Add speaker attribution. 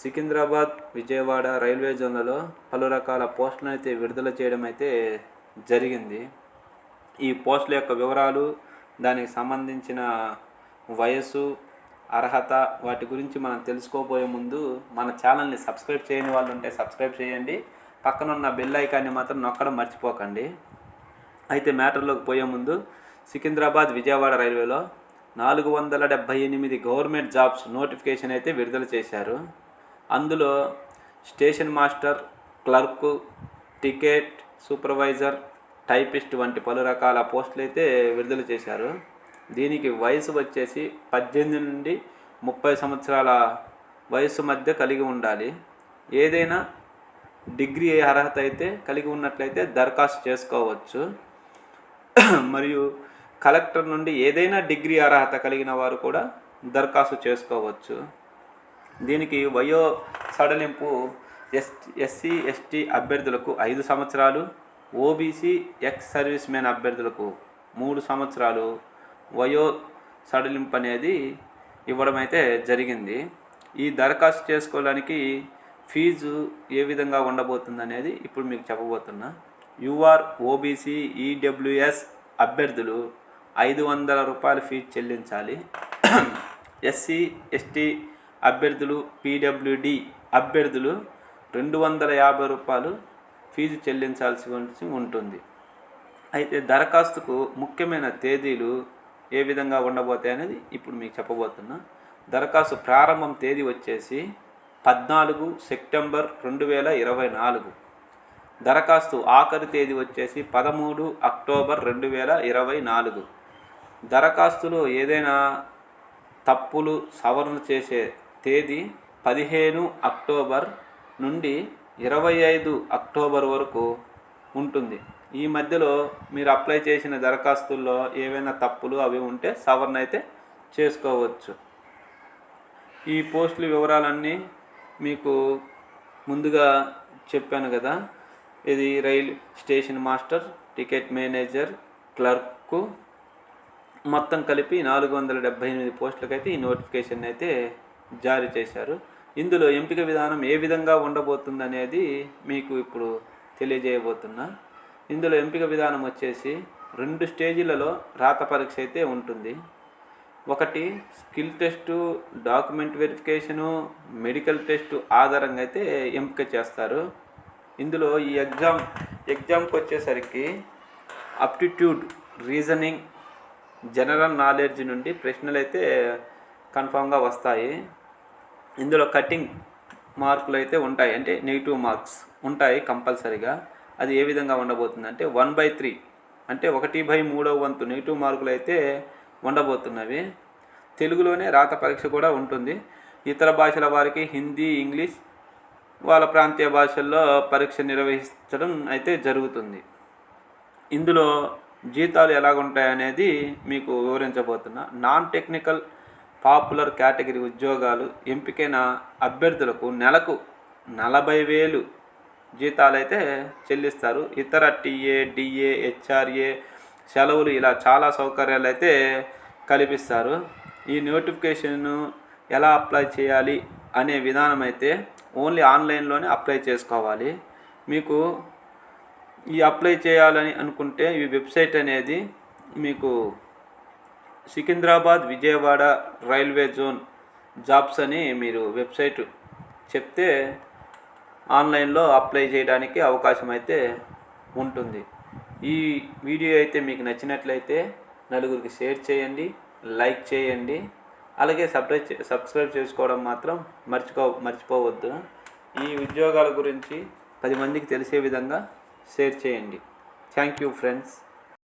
Speaker 1: Secunderabad Vijayawada railway జోన్లలో పలు రకాల పోస్టులను అయితే విడుదల చేయడం అయితే జరిగింది. ఈ పోస్టుల యొక్క వివరాలు దానికి సంబంధించిన వయస్సు అర్హత వాటి గురించి మనం తెలుసుకోబోయే ముందు మన ఛానల్ని సబ్స్క్రైబ్ చేయని వాళ్ళు ఉంటే సబ్స్క్రైబ్ చేయండి. పక్కన ఉన్న బెల్ ఐకాన్ని మాత్రం నొక్కడం మర్చిపోకండి. అయితే మ్యాటర్లోకి పోయే ముందు సికింద్రాబాద్ విజయవాడ రైల్వేలో నాలుగు వందల డెబ్భై ఎనిమిది గవర్నమెంట్ జాబ్స్ నోటిఫికేషన్ అయితే విడుదల చేశారు. అందులో station master clerk ticket supervisor typist వంటి పలు రకాల పోస్టులు అయితే విడుదల చేశారు. దీనికి వయసు వచ్చేసి పద్దెనిమిది నుండి ముప్పై సంవత్సరాల వయసు మధ్య కలిగి ఉండాలి. ఏదైనా డిగ్రీ అర్హత అయితే కలిగి ఉన్నట్లయితే దరఖాస్తు చేసుకోవచ్చు. మరియు కలెక్టర్ నుండి ఏదైనా డిగ్రీ అర్హత కలిగిన వారు కూడా దరఖాస్తు చేసుకోవచ్చు. దీనికి వయో సడలింపు ఎస్ ఎస్సీ ఎస్టీ అభ్యర్థులకు ఐదు సంవత్సరాలు ఓబీసీ ఎక్స్ సర్వీస్ మ్యాన్ అభ్యర్థులకు మూడు సంవత్సరాలు. వయో సడలింపు అనేది ఇవ్వడం అయితే జరిగింది. ఈ దరఖాస్తు చేసుకోవడానికి ఫీజు ఏ విధంగా ఉండబోతుంది అనేది ఇప్పుడు మీకు చెప్పబోతున్నా. యూఆర్ ఓబీసీ ఈడబ్ల్యూఎస్ అభ్యర్థులు ఐదు వందల రూపాయల ఫీజు చెల్లించాలి. ఎస్సీ ఎస్టీ అభ్యర్థులు పీడబ్ల్యూడి అభ్యర్థులు రెండు వందల యాభై రూపాయలు ఫీజు చెల్లించాల్సి ఉంటుంది. అయితే దరఖాస్తుకు ముఖ్యమైన తేదీలు ఏ విధంగా ఉండబోతాయి అనేది ఇప్పుడు మీకు చెప్పబోతున్నా. దరఖాస్తు ప్రారంభం తేదీ వచ్చేసి పద్నాలుగు సెప్టెంబర్ రెండు వేల ఇరవై నాలుగు. దరఖాస్తు ఆఖరి తేదీ వచ్చేసి పదమూడు అక్టోబర్ రెండు వేల ఇరవై నాలుగు. దరఖాస్తులో ఏదైనా తప్పులు సవరణ చేసే తేదీ పదిహేను అక్టోబర్ నుండి ఇరవై ఐదు అక్టోబర్ వరకు ఉంటుంది. ఈ మధ్యలో మీరు అప్లై చేసిన దరఖాస్తుల్లో ఏవైనా తప్పులు అవి ఉంటే సవరణ అయితే చేసుకోవచ్చు. ఈ పోస్టుల వివరాలన్నీ మీకు ముందుగా చెప్పాను కదా. ఇది rail station master ticket manager clerk. మొత్తం కలిపి నాలుగు వందల డెబ్బై ఎనిమిది పోస్టులకైతే ఈ నోటిఫికేషన్ అయితే జారీ చేశారు. ఇందులో ఎంపిక విధానం ఏ విధంగా ఉండబోతుంది అనేది మీకు ఇప్పుడు తెలియజేయబోతున్నా. ఇందులో ఎంపిక విధానం వచ్చేసి రెండు స్టేజీలలో రాత పరీక్ష అయితే ఉంటుంది. ఒకటి skill test document verification medical test ఆధారంగా అయితే ఎంపిక చేస్తారు. ఇందులో ఈ ఎగ్జామ్ ఎగ్జామ్కి వచ్చేసరికి అప్టిట్యూడ్ రీజనింగ్ జనరల్ నాలెడ్జ్ నుండి ప్రశ్నలు అయితే కన్ఫామ్గా వస్తాయి. ఇందులో కటింగ్ మార్కులు అయితే ఉంటాయి. అంటే నెగిటివ్ మార్క్స్ ఉంటాయి కంపల్సరీగా. అది ఏ విధంగా ఉండబోతుంది అంటే వన్ బై త్రీ అంటే ఒకటి బై మూడవ వంతు నెగిటివ్ మార్కులు అయితే ఉండబోతున్నవి. తెలుగులోనే రాత పరీక్ష కూడా ఉంటుంది. ఇతర భాషల వారికి హిందీ ఇంగ్లీష్ వాళ్ళ ప్రాంతీయ భాషల్లో పరీక్ష నిర్వహించడం అయితే జరుగుతుంది. ఇందులో జీతాలు ఎలాగుంటాయనేది మీకు వివరించబోతున్నా. నాన్ టెక్నికల్ పాపులర్ కేటగిరీ ఉద్యోగాలు ఎంపికైన అభ్యర్థులకు నెలకు నలభై వేలు జీతాలు అయితే చెల్లిస్తారు. ఇతర టీఏ డిఏ హెచ్ఆర్ఏ సెలవులు ఇలా చాలా సౌకర్యాలు అయితే కల్పిస్తారు. ఈ నోటిఫికేషన్ను ఎలా అప్లై చేయాలి అనే విధానం అయితే ఓన్లీ ఆన్లైన్లోనే అప్లై చేసుకోవాలి. మీకు ఈ అప్లై చేయాలని అనుకుంటే ఈ వెబ్సైట్ అనేది మీకు Secunderabad Vijayawada railway zone jobs అని మీరు వెబ్సైట్ చెప్తే ఆన్లైన్లో అప్లై చేయడానికి అవకాశం అయితే ఉంటుంది. ఈ వీడియో అయితే మీకు నచ్చినట్లయితే నలుగురికి షేర్ చేయండి లైక్ చేయండి అలాగే సబ్స్క్రైబ్ సబ్స్క్రైబ్ చేసుకోవడం మాత్రం మర్చిపో మర్చిపోవద్దు. ఈ ఉద్యోగాల గురించి పది మందికి తెలిసే విధంగా షేర్ చేయండి. Thank you friends.